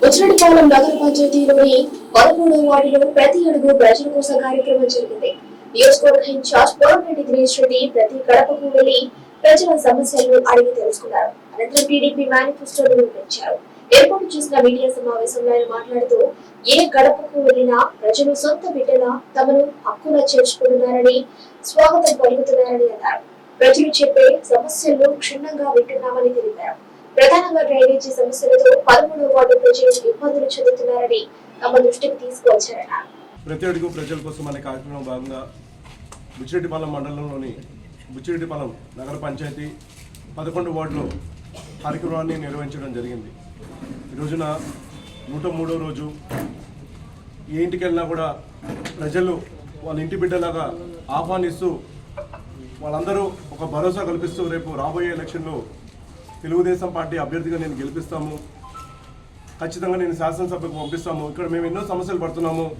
ఉచ్చిరెడ్డిపాలెం నగర పంచాయతీలోని పదమూడవ వార్డులో ప్రతి అడుగు ప్రజల కోసం కార్యక్రమం జరిగింది. నియోజకవర్గ ఇన్ఛార్జ్ పోరంరెడ్డి దినేష్ రెడ్డి ప్రతి గడపకు వెళ్ళి ప్రజల సమస్యలను అడిగి తెలుసుకున్నారు. అనంతరం టీడీపీ మేనిఫెస్టోను వివరించారు ఏర్పాటు చేసిన మీడియా సమావేశంలో ఆయన మాట్లాడుతూ ఏ గడపకు వెళ్ళినా ప్రజలు సొంత బిడ్డలా తమను హక్కున చేర్చుకుంటున్నారని స్వాగతం పలుకుతున్నారని అన్నారు. ప్రజలు చెప్పే సమస్యలను క్షుణ్ణంగా వింటున్నామని తెలిపారు. ప్రధానంగా డ్రైనేజీ సమస్యలతో పదమూడు వార్డు ప్రజలు ఇబ్బందులు చెందుతున్నారని తమ దృష్టికి తీసుకువచ్చారన్నారు ప్రతి అడుగు ప్రజల కోసం అనే కార్యక్రమం భాగంగా బుచ్చిరెడ్డిపాలెం మండలంలోని బుచ్చిరెడ్డిపాలెం నగర పంచాయతీ పదకొండు వార్డులో కార్యక్రమాన్ని నిర్వహించడం జరిగింది. ఈరోజున నూట మూడో రోజు ఏ ఇంటికి వెళ్ళినా కూడా ప్రజలు వాళ్ళ ఇంటి బిడ్డలాగా ఆహ్వానిస్తూ వాళ్ళందరూ ఒక భరోసా కల్పిస్తూ రేపు రాబోయే ఎలక్షన్లో తెలుగుదేశం పార్టీ అభ్యర్థిగా నేను గెలిపిస్తాము. ఖచ్చితంగా నేను శాసనసభకు పంపిస్తాము. ఇక్కడ మేము ఎన్నో సమస్యలు పడుతున్నాము.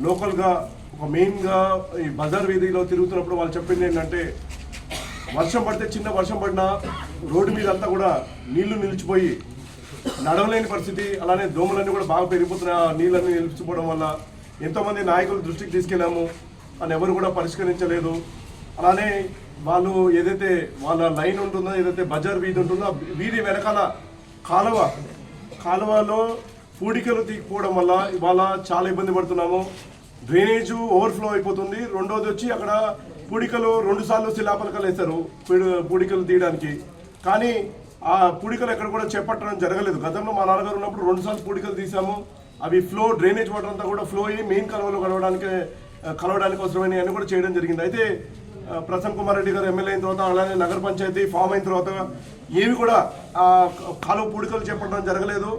లోకల్గా ఒక మెయిన్గా ఈ బజార్ వీధిలో తిరుగుతున్నప్పుడు వాళ్ళు చెప్పింది ఏంటంటే వర్షం పడితే చిన్న వర్షం పడినా రోడ్డు మీద అంతా కూడా నీళ్ళు నిలిచిపోయి నడవలేని పరిస్థితి. అలానే దోమలన్నీ కూడా బాగా పెరిగిపోతున్నాయి. ఆ నీళ్ళన్నీ నిలిచిపోవడం వల్ల ఎంతోమంది నాయకులు దృష్టికి తీసుకెళ్ళాము. అని ఎవరు కూడా పరిష్కరించలేదు. అలానే వాళ్ళు ఏదైతే వాళ్ళ లైన్ ఉంటుందో ఏదైతే బజార్ వీధి ఉంటుందో వీధి వెనకాల కాలువ. కాలువలో పూడికలు తీకపోవడం వల్ల ఇవాళ చాలా ఇబ్బంది పడుతున్నాము. డ్రైనేజ్ ఓవర్ఫ్లో అయిపోతుంది. రెండోది వచ్చి అక్కడ పూడికలు రెండు సార్లు శిలాపలకలు వేశారు పూడికలు తీయడానికి. కానీ ఆ పూడికలు ఎక్కడ కూడా చేపట్టడం జరగలేదు. గతంలో మా నాన్నగారు ఉన్నప్పుడు రెండు సార్లు పూడికలు తీసాము అవి ఫ్లో డ్రైనేజ్ వాటర్ అంతా కూడా ఫ్లో అయ్యి మెయిన్ కాలువలో కలవడానికి కలవడానికి అవసరమైన అన్నీ కూడా చేయడం జరిగింది. అయితే ప్రసన్న కుమార్ రెడ్డి గారు ఎమ్మెల్యే అయిన తర్వాత అలానే నగర పంచాయతీ ఫామ్ అయిన తర్వాత ఏవి కూడా కాలువ పూడికలు చేపట్టడం జరగలేదు.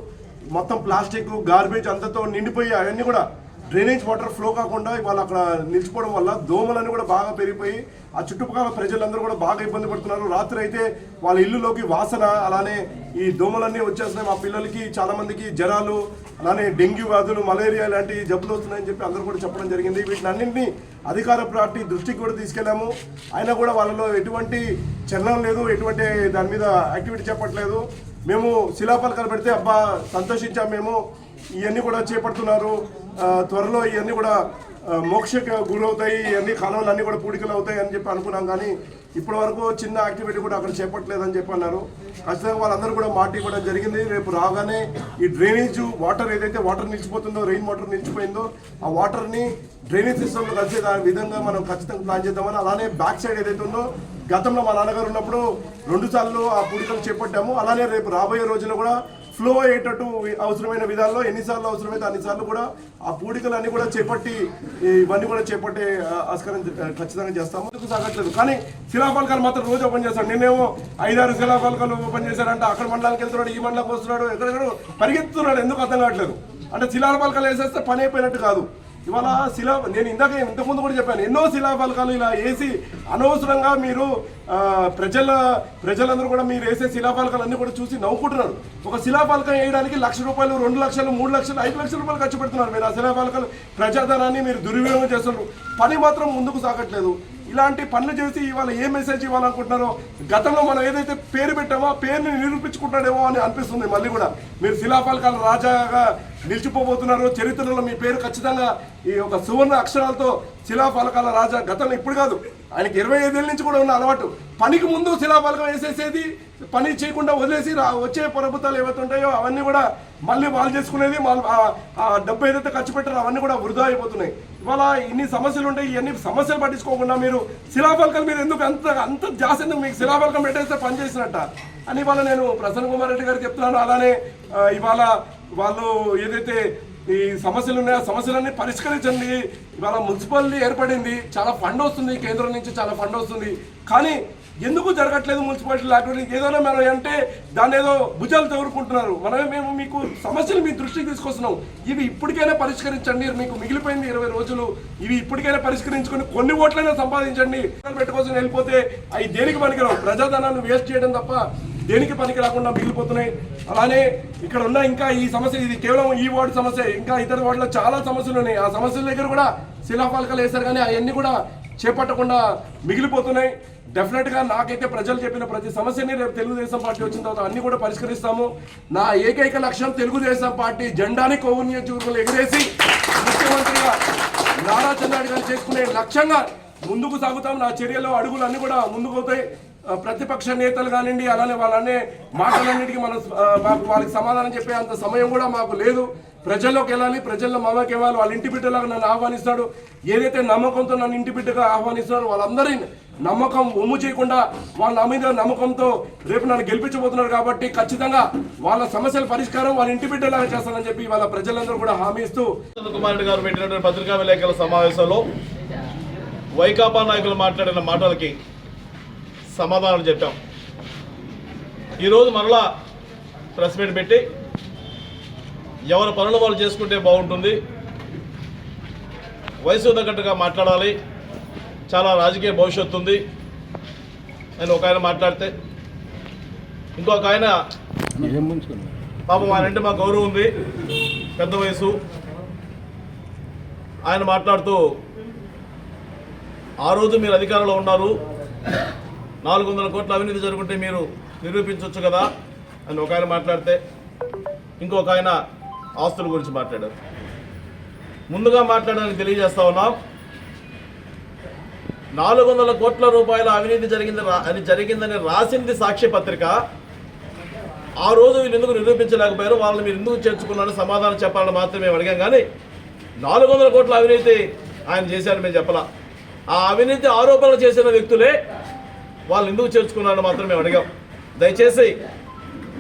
మొత్తం ప్లాస్టిక్ గార్బేజ్ అంతతో నిండిపోయి అవన్నీ కూడా డ్రైనేజ్ వాటర్ ఫ్లో కాకుండా వాళ్ళు అక్కడ నిలిచిపోవడం వల్ల దోమలన్నీ కూడా బాగా పెరిగిపోయి ఆ చుట్టుపక్కల ప్రజలందరూ కూడా బాగా ఇబ్బంది పడుతున్నారు. రాత్రి అయితే వాళ్ళ ఇల్లులోకి వాసన అలానే ఈ దోమలన్నీ వచ్చేస్తున్నాయి. మా పిల్లలకి చాలా మందికి జ్వరాలు అలానే డెంగ్యూ వ్యాధులు మలేరియా లాంటి జబ్బులు వస్తున్నాయని చెప్పి అందరూ కూడా చెప్పడం జరిగింది. వీటిని అన్నింటినీ అధికార పార్టీ దృష్టికి కూడా తీసుకెళ్ళాము. అయినా కూడా వాళ్ళలో ఎటువంటి చలనం లేదు ఎటువంటి దాని మీద యాక్టివిటీ చెప్పట్లేదు మేము శిలాపలకలు పెడితే అబ్బా సంతోషించాం మేము. ఇవన్నీ కూడా చేపడుతున్నారు. త్వరలో ఇవన్నీ కూడా మోక్షకు మోక్షకి గురవుతాయి. ఇవన్నీ కాలువలు అన్నీ కూడా పూడికలు అవుతాయి అని చెప్పి అనుకున్నాం కానీ ఇప్పటి వరకు చిన్న యాక్టివిటీ కూడా అక్కడ చేపట్టలేదని చెప్పి అన్నారు. ఖచ్చితంగా వాళ్ళందరూ కూడా మాట ఇవ్వడం జరిగింది. రేపు రాగానే ఈ డ్రైనేజ్ వాటర్ ఏదైతే వాటర్ నిలిచిపోతుందో రెయిన్ వాటర్ నిలిచిపోయిందో ఆ వాటర్ని డ్రైనేజ్ సిస్టంలో కలిసే దాని విధంగా మనం ఖచ్చితంగా ప్లాన్ చేద్దామని అలానే బ్యాక్ సైడ్ ఏదైతే ఉందో గతంలో మా నాన్నగారు ఉన్నప్పుడు రెండు సార్లు ఆ పూడికలు చేపట్టాము. అలానే రేపు రాబోయే రోజుల్లో కూడా ఫ్లో అయ్యేటట్టు అవసరమైన విధాల్లో ఎన్నిసార్లు అవసరమైతే అన్నిసార్లు కూడా ఆ పూడికలు అన్ని కూడా చేపట్టి ఈ ఇవన్నీ కూడా చేపట్టే ఆస్కారం ఖచ్చితంగా చేస్తాము. సాగట్లేదు. కానీ శిలాఫలకాలు మాత్రం రోజు ఓపెన్ చేస్తాడు. నిన్నేమో ఐదారు శిలాఫలకాలు ఓపెన్ చేశారంటే అక్కడ మండలానికి వెళ్తున్నాడు ఈ మండలానికి వస్తున్నాడు ఎక్కడెక్కడ పరిగెత్తున్నాడు ఎందుకు అర్థం కావట్లేదు? అంటే శిలాఫలకాలు వేసేస్తే పని అయిపోయినట్టు కాదు. ఇవాళ శిలా నేను ఇందాక ఇంతకుముందు కూడా చెప్పాను ఎన్నో శిలాఫలకాలు ఇలా వేసి అనవసరంగా మీరు ప్రజల ప్రజలందరూ కూడా మీరు వేసే శిలాఫలకాలు అన్ని కూడా చూసి నవ్వుకుంటున్నారు. ఒక శిలాఫలకం వేయడానికి లక్ష రూపాయలు రెండు లక్షలు మూడు లక్షలు ఐదు లక్షల రూపాయలు ఖర్చు పెడుతున్నారు మీరు. ఆ శిలాఫలకాలు ప్రజాధనాన్ని మీరు దుర్వినియోగం చేస్తున్నారు. పని మాత్రం ముందుకు సాగట్లేదు. ఇలాంటి పనులు చేసి ఇవాళ ఏ మెసేజ్ ఇవ్వాలనుకుంటున్నారో గతంలో మనం ఏదైతే పేరు పెట్టామో ఆ పేరుని నిరూపించుకుంటాడేమో అని అనిపిస్తుంది మళ్ళీ కూడా. మీరు శిలాఫలకాల రాజాగా నిలిచిపోబోతున్నారు చరిత్రలో మీ పేరు ఖచ్చితంగా ఈ ఒక సువర్ణ అక్షరాలతో శిలాఫలకాల రాజా గతంలో ఇప్పుడు కాదు ఆయనకి ఇరవై ఐదేళ్ళ నుంచి కూడా ఉన్న అలవాటు. పనికి ముందు శిలాఫలకం వేసేసేది పని చేయకుండా వదిలేసి వచ్చే ప్రభుత్వాలు ఏవైతే ఉంటాయో అవన్నీ కూడా మళ్ళీ వాళ్ళు చేసుకునేది వాళ్ళు ఆ- డబ్బు ఏదైతే ఖర్చు పెట్టారో అవన్నీ కూడా వృధా అయిపోతున్నాయి. ఇవాళ ఇన్ని సమస్యలు ఉంటాయి ఇవన్నీ సమస్యలు పట్టించుకోకుండా మీరు శిలాఫలకం మీరు ఎందుకు అంత అంత జాస్ ఎందుకు మీకు శిలాఫలకం పెట్టేస్తే పని చేసినట్ట? అని ఇవాళ నేను ప్రసన్న కుమార్ రెడ్డి గారు చెప్తున్నాను. అలానే ఇవాళ వాళ్ళు ఏదైతే ఈ సమస్యలు ఉన్నాయి. ఆ సమస్యలన్నీ పరిష్కరించండి. ఇవాళ మున్సిపాలిటీ ఏర్పడింది. చాలా ఫండ్ వస్తుంది. కేంద్రం నుంచి చాలా ఫండ్ వస్తుంది. కానీ ఎందుకు జరగట్లేదు మున్సిపాలిటీ యాక్టివిటీ ఏదైనా మనం అంటే దాన్ని ఏదో భుజాలు తగురుకుంటున్నారు. మనమే మేము మీకు సమస్యలు మీ దృష్టికి తీసుకొస్తున్నాం. ఇవి ఇప్పటికైనా పరిష్కరించండి. మీకు మిగిలిపోయింది ఇరవై రోజులు. ఇవి ఇప్పటికైనా పరిష్కరించుకొని కొన్ని ఓట్లైనా సంపాదించండి. పెట్టుకోసం వెళ్ళిపోతే అవి దేనికి పనికిరావు? ప్రజాధనాన్ని వేస్ట్ చేయడం తప్ప దేనికి పనికి రాకుండా మిగిలిపోతున్నాయి? అలానే ఇక్కడ ఉన్న ఇంకా ఈ సమస్య ఇది కేవలం ఈ వార్డు సమస్య ఇంకా ఇతర వార్డులో చాలా సమస్యలు ఉన్నాయి. ఆ సమస్యల దగ్గర కూడా శిలాఫలకాలు వేశారు కానీ అవన్నీ కూడా చేపట్టకుండా మిగిలిపోతున్నాయి. డెఫినెట్గా నాకైతే ప్రజలు చెప్పిన ప్రతి సమస్యని రేపు తెలుగుదేశం పార్టీ వచ్చిన తర్వాత అన్ని కూడా పరిష్కరిస్తాము. నా ఏకైక లక్ష్యం తెలుగుదేశం పార్టీ జెండాని కోవు నియోజకవర్గంలో ఎగిరేసి ముఖ్యమంత్రిగా నారా చంద్రబాబు గారు చేసుకునే లక్ష్యంగా ముందుకు సాగుతాం. నా చర్యలో అడుగులు అన్నీ కూడా ముందుకు పోతాయి. ప్రతిపక్ష నేతలు కానివ్వండి అలానే వాళ్ళనే మాటలన్నిటికీ మనం మాకు వాళ్ళకి సమాధానం చెప్పే అంత సమయం కూడా మాకు లేదు. ప్రజల్లోకి వెళ్ళాలి ప్రజల్లో మమ్మకి ఇవ్వాలి వాళ్ళ ఇంటి బిడ్డలాగా నన్ను ఆహ్వానిస్తాడు. ఏదైతే నమ్మకంతో నన్ను ఇంటి బిడ్డగా ఆహ్వానిస్తున్నారో వాళ్ళందరి నమ్మకం ఒమ్ము చేయకుండా వాళ్ళ నా మీద నమ్మకంతో రేపు నన్ను గెలిపించబోతున్నారు కాబట్టి ఖచ్చితంగా వాళ్ళ సమస్యల పరిష్కారం వాళ్ళ ఇంటి బిడ్డలాగా చేస్తానని చెప్పి వాళ్ళ ప్రజలందరూ కూడా హామీ ఇస్తూ కుమార్ గారు పెట్టినటువంటి పత్రికా విలేకరుల సమావేశంలో వైకాపా నాయకులు మాట్లాడిన మాటలకి సమాధానాలు చెప్పాం. ఈరోజు మరలా ప్రెస్ మీట్ పెట్టి ఎవరి పనులు వాళ్ళు చేసుకుంటే బాగుంటుంది. వయసు తగ్గట్టుగా మాట్లాడాలి. చాలా రాజకీయ భవిష్యత్తు ఉంది. నేను ఒక ఆయన మాట్లాడితే ఇంకొక ఆయన పాపం ఆయన అంటే మా గౌరవం ఉంది. పెద్ద వయసు. ఆయన మాట్లాడుతూ ఆ రోజు మీరు అధికారంలో ఉన్నారు. నాలుగు వందల కోట్ల అవినీతి జరుగుంటే మీరు నిరూపించవచ్చు కదా అని ఒక ఆయన మాట్లాడితే ఇంకొక ఆయన ఆస్తుల గురించి మాట్లాడారు. ముందుగా మాట్లాడడానికి తెలియజేస్తా ఉన్నాం. నాలుగు వందల కోట్ల రూపాయల అవినీతి జరిగింది అని జరిగిందని రాసింది సాక్ష్య పత్రిక. ఆ రోజు వీళ్ళు ఎందుకు నిరూపించలేకపోయారు వాళ్ళని మీరు ఎందుకు చేర్చుకున్నారని సమాధానం చెప్పాలని మాత్రమే మేము అడిగాం కానీ నాలుగు వందల కోట్ల అవినీతి ఆయన చేశారని మేము చెప్పలా. ఆ అవినీతి ఆరోపణలు చేసిన వ్యక్తులే వాళ్ళు ఎందుకు చేర్చుకున్నారని మాత్రం మేము అడిగాం. దయచేసి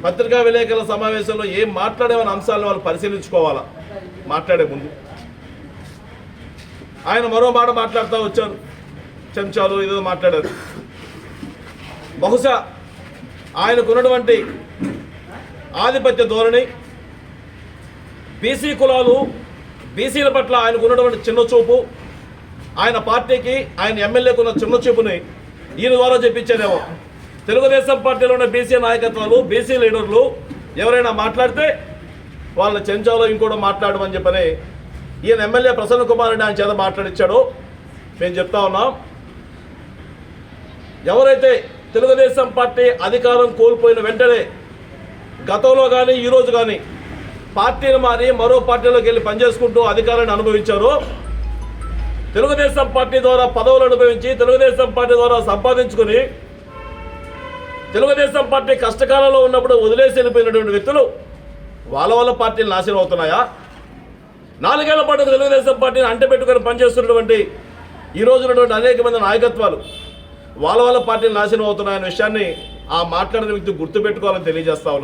పత్రికా విలేకరుల సమావేశంలో ఏం మాట్లాడేమని అంశాలను వాళ్ళు పరిశీలించుకోవాలా? మాట్లాడే ముందు. ఆయన మరో మాట మాట్లాడుతూ వచ్చారు. చెంచాలు ఏదో మాట్లాడారు. బహుశా ఆయనకున్నటువంటి ఆధిపత్య ధోరణి బీసీ కులాలు బీసీల పట్ల ఆయనకు ఉన్నటువంటి చిన్న చూపు ఆయన పార్టీకి ఆయన ఎమ్మెల్యేకున్న చిన్న చూపుని ఈయన ద్వారా చెప్పించేదేమో తెలుగుదేశం పార్టీలో ఉన్న బీసీ నాయకత్వాలు బీసీ లీడర్లు ఎవరైనా మాట్లాడితే వాళ్ళ చెంచాలో ఇంకోటి మాట్లాడమని చెప్పని ఈయన ఎమ్మెల్యే ప్రసన్న కుమార్ రెడ్డి ఆయన చేత మాట్లాడించాడు మేము చెప్తా ఉన్నాం. ఎవరైతే తెలుగుదేశం పార్టీ అధికారం కోల్పోయిన వెంటనే గతంలో కానీ ఈరోజు కానీ పార్టీని మారి మరో పార్టీలోకి వెళ్ళి పనిచేసుకుంటూ అధికారాన్ని అనుభవించారో తెలుగుదేశం పార్టీ ద్వారా పదవులు అనుభవించి తెలుగుదేశం పార్టీ ద్వారా సంపాదించుకొని తెలుగుదేశం పార్టీ కష్టకాలంలో ఉన్నప్పుడు వదిలేసి వెళ్ళిపోయినటువంటి వ్యక్తులు వాళ్ళ వాళ్ళ పార్టీలు నాశనం అవుతున్నాయా? నాలుగేళ్ళ పాటు తెలుగుదేశం పార్టీని అంటపెట్టుకొని పనిచేస్తున్నటువంటి ఈ రోజునటువంటి ఉన్నటువంటి అనేక మంది నాయకత్వాలు వాళ్ళ వాళ్ళ పార్టీలు నాశనం అవుతున్నాయనే విషయాన్ని ఆ మాట్లాడిన వ్యక్తి గుర్తుపెట్టుకోవాలని తెలియజేస్తా ఉన్నాం.